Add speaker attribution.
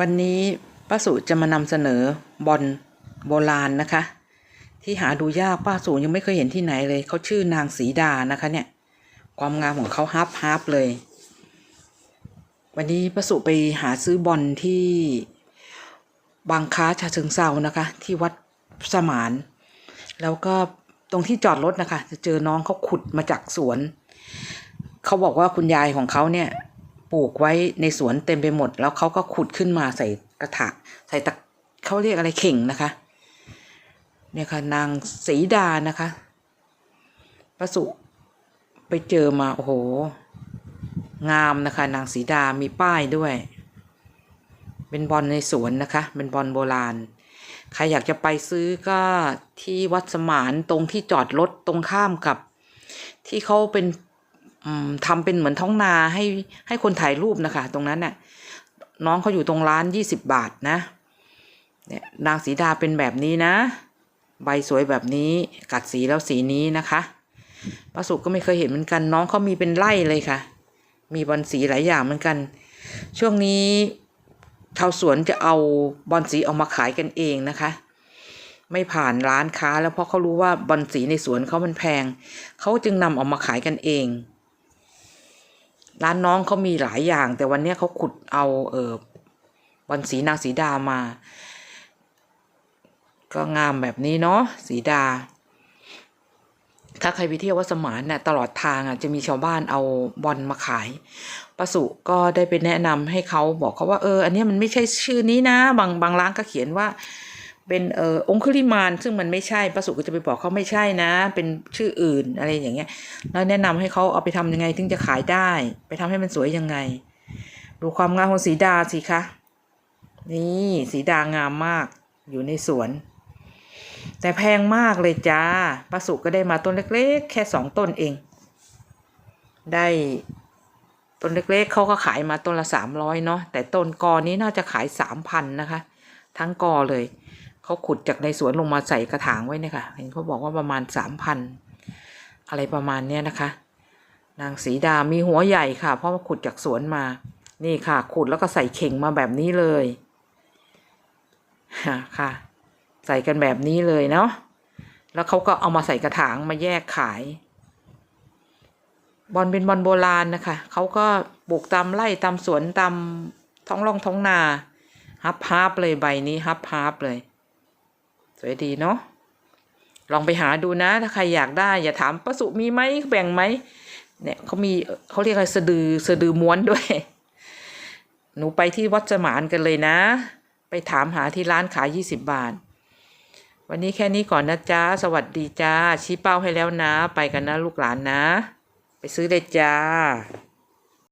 Speaker 1: วันนี้ป้าสุจะมานำเสนอบอลโบราณนะคะ ที่หาดูยากป้าสุยังไม่เคยเห็นที่ไหนเลยเขาชื่อนางสีดานะคะเนี่ย ความงามของเขาฮับฮับเลย วันนี้ป้าสุไปหาซื้อบอลที่บางค้าชาเชิงเซานะคะ ที่วัดสมาน แล้วก็ตรงที่จอดรถนะคะ จะเจอน้องเขาขุดมาจากสวน เขาบอกว่าคุณยายของเขาเนี่ย ลูกไว้ในสวนเต็มไปหมด แล้วเขาก็ขุดขึ้นมาใส่กระถางใส่ตะเขาเรียกอะไรเข่งนะคะ เนี่ยค่ะนางสีดานะคะประสุไปเจอมาโอ้โห งามนะคะ นางสีดามีป้ายด้วย เป็นบอลในสวนนะคะ เป็นบอลโบราณ ใครอยากจะไปซื้อก็ที่วัดสมานตรงที่จอดรถตรงข้ามกับ ที่เขาเป็น ทำเป็นเหมือนท้องนาให้ให้คนถ่ายรูปนะคะ ตรงนั้นน่ะ น้องเขาอยู่ตรงร้านยี่สิบบาทนะเนี่ยนางสีดาเป็นแบบนี้นะ ใบสวยแบบนี้กัดสีแล้วสีนี้นะคะป้าสุก็ไม่เคยเห็นเหมือนกัน น้องเขามีเป็นไร่เลยค่ะ มีบอลสีหลายอย่างเหมือนกัน ช่วงนี้ชาวสวนจะเอาบอลสีออกมาขายกันเองนะคะ ไม่ผ่านร้านค้าแล้วเพราะเขารู้ว่าบอลสีในสวนเขามันแพงเขาจึงนำออกมาขายกันเอง ร้านน้องเขามีหลายอย่าง แต่วันนี้เขาขุดเอาเออบอลสีนางสีดามา ก็งามแบบนี้เนาะสีดา ถ้าใครไปเที่ยววัดสมานน่ะตลอดทางอะจะมีชาวบ้านเอาบอลมาขายป้าสุก็ได้ไปแนะนำให้เขาบอกเขาว่าเออ อันนี้มันไม่ใช่ชื่อนี้นะ บางบางร้านก็เขียนว่า เป็นเออองคุลิมานซึ่งมันไม่ใช่ป้าสุก็จะไปบอกเขาไม่ใช่นะ เป็นชื่ออื่นอะไรอย่างเงี้ย แล้วแนะนำให้เขาเอาไปทำยังไงถึงจะขายได้ ไปทำให้มันสวยยังไง ดูความงามของสีดาสิคะ นี่สีดางามมากอยู่ในสวน แต่แพงมากเลยจ้าป้าสุก็ได้มาต้นเล็กๆ แค่สองต้นเอง ได้ต้นเล็กๆเขาก็ขายมาต้นละสามร้อยเนาะแต่ต้นกอนี้น่าจะขายสามพันนะคะ ทั้งกอเลย เขาขุดจากในสวนลงมาใส่กระถางไว้เนี่ยค่ะ เห็นเขาบอกว่าประมาณสามพันอะไรประมาณเนี้ยนะคะ นางสีดามีหัวใหญ่ค่ะ เพราะว่าขุดจากสวนมา นี่ค่ะ ขุดแล้วก็ใส่เข่งมาแบบนี้เลยฮะค่ะ ใส่กันแบบนี้เลยเนาะ แล้วเขาก็เอามาใส่กระถางมาแยกขาย บอลเป็นบอลโบราณนะคะ เขาก็ปลูกตามไร่ตามสวนตามท้องร่องท้องนาฮับฮาบเลยใบนี้ฮับฮาบเลย สวยดีเนาะลองไปหาดูนะ ถ้าใครอยากได้ อย่าถามประสุมีไหมแบ่งไหมเนี่ยเขามีเขาเรียกอะไรสะดือสะดือม้วนด้วย หนูไปที่วัดสมานกันเลยนะ ไปถามหาที่ร้านขายยี่สิบบาท วันนี้แค่นี้ก่อนนะจ๊ะ สวัสดีจ้า ชี้เป้าให้แล้วนะ ไปกันนะลูกหลานนะ ไปซื้อเลยจ้า